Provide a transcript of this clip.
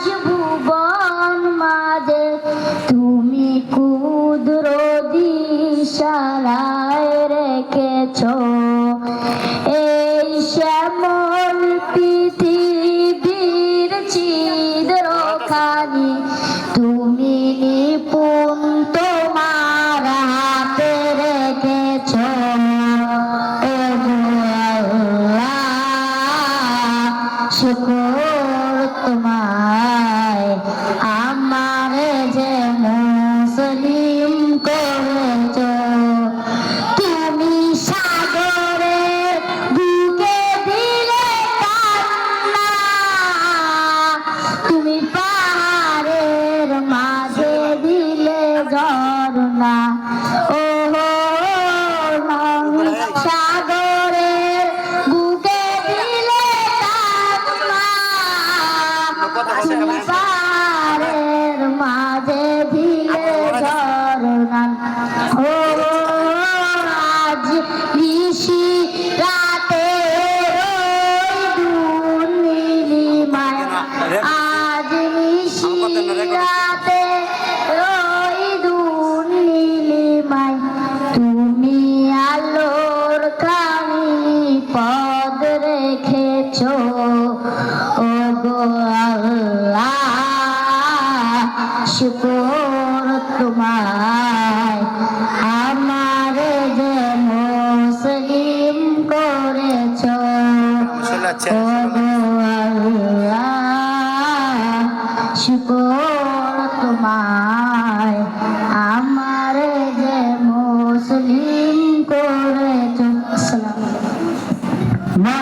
আকাশ ভুবন মাঝে তুমি কুদ্র দিশারায় তোমায় আমার যে মুসলিম করেছ তুমি তুমি পারের মাঝে দিয়ে ঝরনান ও আজ ঋষি রাতে দুর্নীলিমায় আজ ঋষি রাতে শুকর তোমায়। আমার যে মুসলিম করেছ শুকর তোমায়। আমার যে মুসলিম করেছ। মা